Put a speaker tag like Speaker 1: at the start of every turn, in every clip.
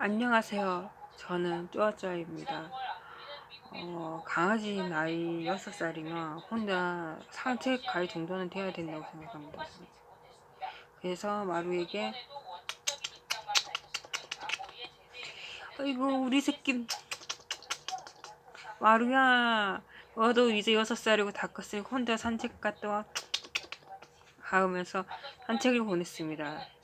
Speaker 1: 안녕하세요. 저는 쪼아쪼아입니다. 어, 강아지 나이 6살이면 혼자 산책 갈 정도는 돼야 된다고 생각합니다. 그래서 마루에게 아이고 우리 새끼 마루야 너도 이제 6살이고 다 컸으니까 혼자 산책 갔다 와 하면서 산책을 보냈습니다.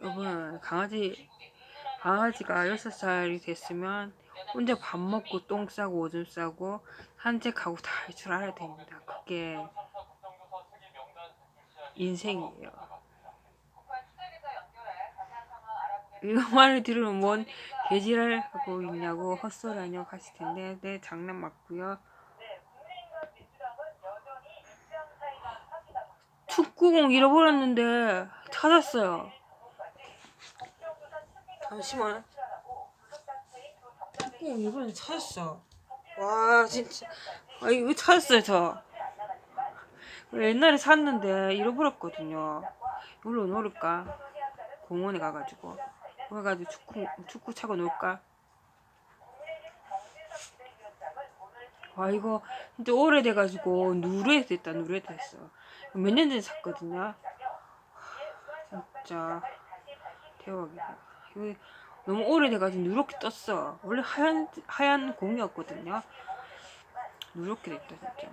Speaker 1: 여러분 강아지 강아지가 6살이 됐으면 혼자 밥 먹고 똥 싸고 오줌 싸고 산책하고 다 할 줄 알아야 됩니다. 그게 인생이에요. 이거 말을 들으면 뭔 개지랄 하고 있냐고 헛소리 하냐고 하실 텐데 네 장난 맞고요. 축구공 잃어버렸는데 찾았어요. 잠시만. 축구공 이번엔 찾았어. 와 진짜. 아 이거 찾았어요 저. 옛날에 샀는데 잃어버렸거든요. 이걸로 놓을까? 공원에 가가지고. 그래가지고 축구 축구 차고 놀까? 와 이거 진짜 오래돼가지고 누래 됐다 누래 됐어. 몇 년 전에 샀거든요. 진짜 대박이다. 너무 오래돼가지고 누렇게 떴어. 원래 하얀 하얀 공이었거든요. 누렇게 됐다 진짜.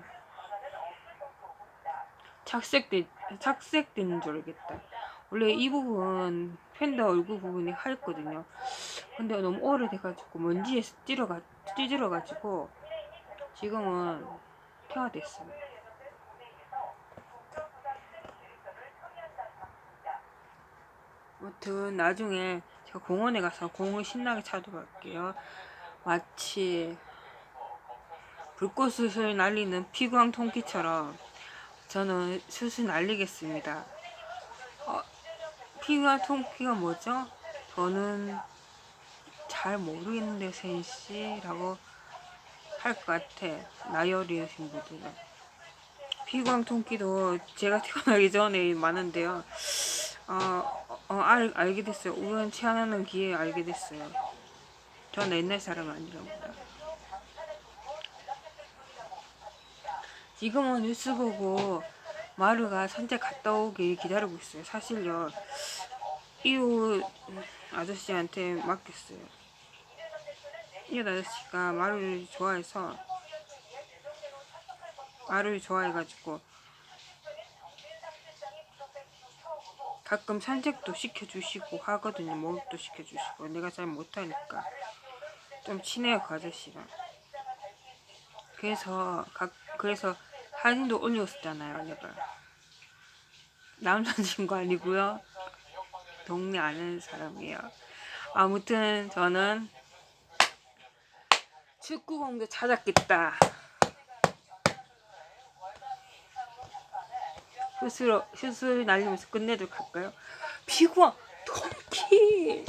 Speaker 1: 착색돼 착색되는 줄 알겠다. 원래 이 부분 팬더 얼굴 부분이 하였거든요. 근데 너무 오래돼가지고 먼지에 찌들어가 찌들어가지고 지금은 태화됐어요. 아무튼 나중에 제가 공원에 가서 공을 신나게 차도록 할게요. 마치 불꽃을 날리는 피광 통기처럼 저는 슬슬 날리겠습니다. 어, 피광 통기가 뭐죠? 저는 잘 모르겠는데 센씨라고 할 것 같아. 나열이신 분들은. 피광 통기도 제가 태어나기 전에 많은데요. 어, 어 알, 알게 됐어요. 우연치 않은 기회에 알게 됐어요. 저는 옛날 사람 아니랍니다. 지금은 뉴스 보고 마루가 산책 갔다 오길 기다리고 있어요. 사실요. 이웃 아저씨한테 맡겼어요. 이웃 아저씨가 마루를 좋아해서 마루를 좋아해가지고 가끔 산책도 시켜주시고 하거든요. 목욕도 시켜주시고 내가 잘 못하니까 좀 친해요 그 아저씨랑. 그래서 각 그래서 사진도 올렸었잖아요 내가. 남자친구 아니고요. 동네 아는 사람이에요. 아무튼 저는 축구공도 찾았겠다. 슛으로 슛을 날리면서 끝내도록 할까요? 피구왕 통키